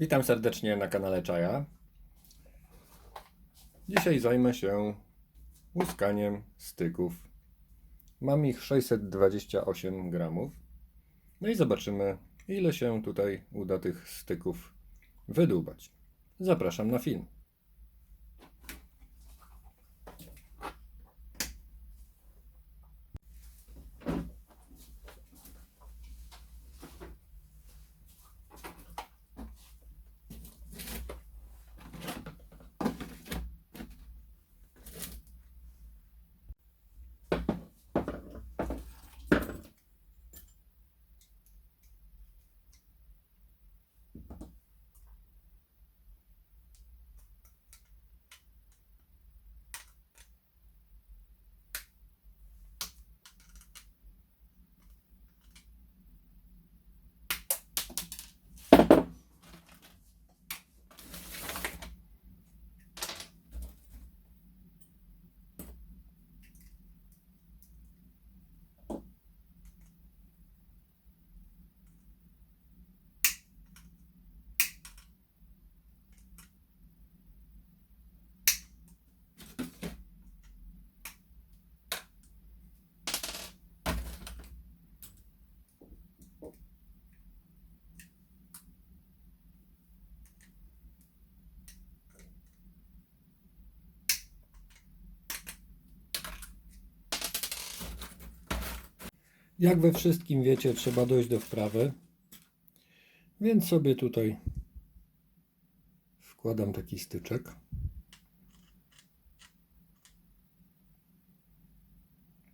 Witam serdecznie na kanale Czaja. Dzisiaj zajmę się łuskaniem styków. Mam ich 628 gramów. No i zobaczymy, ile się tutaj uda tych styków wydłubać. Zapraszam na film. Jak we wszystkim wiecie, trzeba dojść do wprawy. Więc sobie tutaj wkładam taki styczek.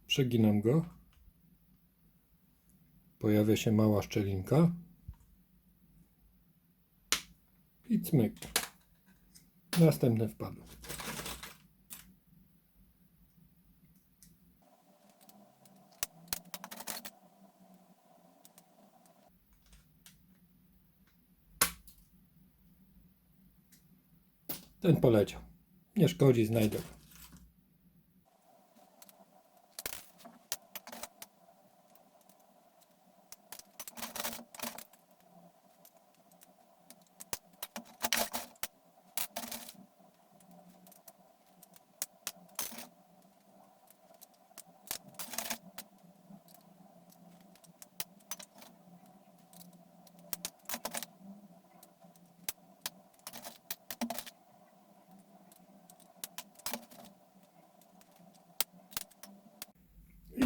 Przeginam go. Pojawia się mała szczelinka. I cmyk. Następny wpadł. Ten poleciał. Nie szkodzi, znajdę go.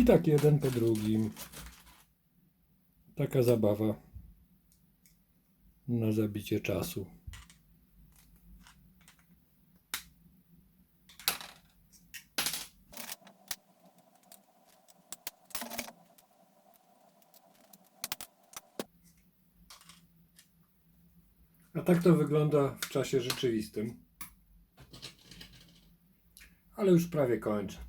Tak jeden po drugim. Taka zabawa na zabicie czasu. A tak to wygląda w czasie rzeczywistym. Ale już prawie kończę.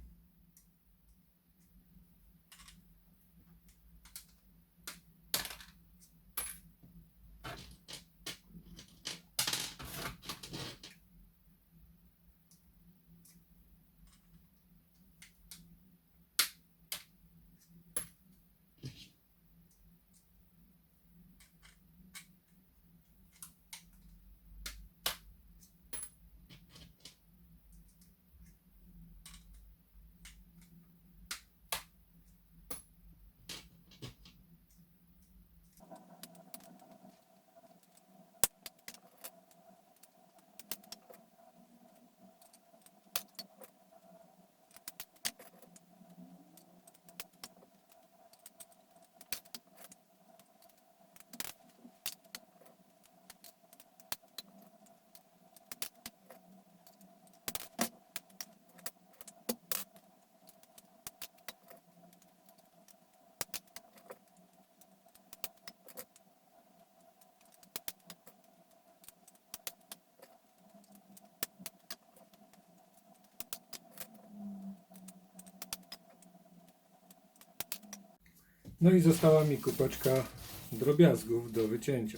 No i została mi kupeczka drobiazgów do wycięcia.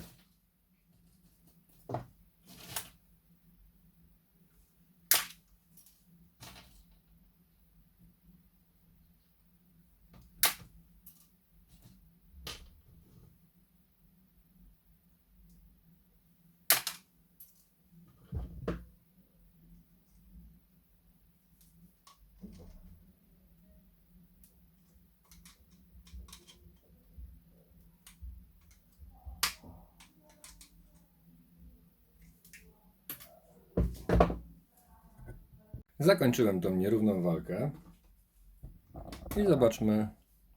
Zakończyłem tą nierówną walkę. I zobaczmy,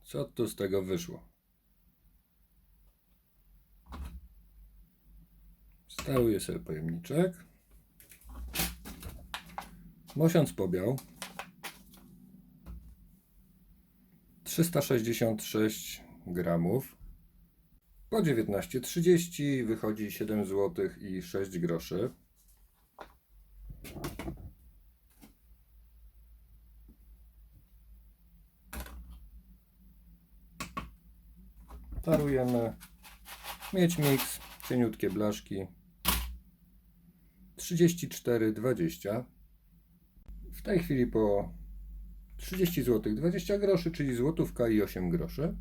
co tu z tego wyszło. Steruję sobie pojemniczek. Mosiąc pobiał. 366 gramów. Po 19,30 wychodzi 7 zł i 6 groszy. Tarujemy. Mieć mix, cieniutkie blaszki. 34,20. W tej chwili po 30 zł 20 groszy, czyli złotówka i 8 groszy.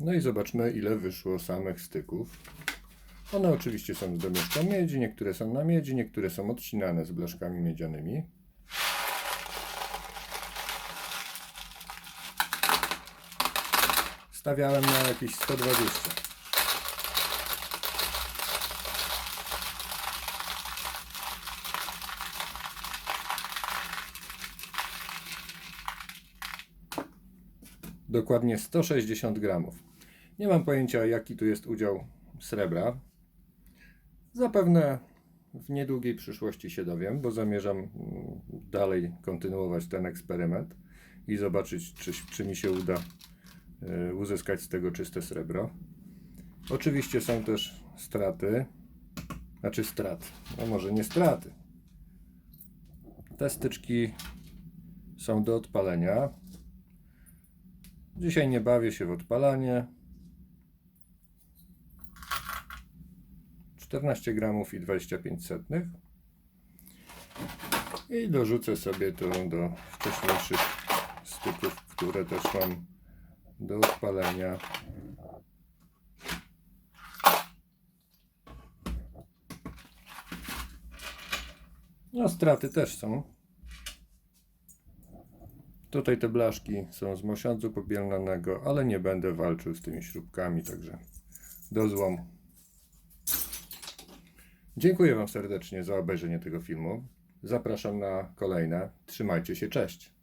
No i zobaczmy, ile wyszło samych styków. One oczywiście są z domieszką miedzi, niektóre są na miedzi, niektóre są odcinane z blaszkami miedzianymi. Stawiałem na jakieś 120. Dokładnie 160 gramów. Nie mam pojęcia, jaki tu jest udział srebra. Zapewne w niedługiej przyszłości się dowiem, bo zamierzam mm, dalej kontynuować ten eksperyment i zobaczyć, czy, czy mi się uda y, uzyskać z tego czyste srebro. Oczywiście są też straty, znaczy strat, no może nie straty. Te styczki są do odpalenia. Dzisiaj nie bawię się w odpalanie. 14 gramów i 25 setnych. I dorzucę sobie to do wcześniejszych styków, które też mam do odpalenia. No, straty też są. Tutaj te blaszki są z mosiądzu pobielnanego, ale nie będę walczył z tymi śrubkami, także do złomu. Dziękuję Wam serdecznie za obejrzenie tego filmu. Zapraszam na kolejne. Trzymajcie się, cześć.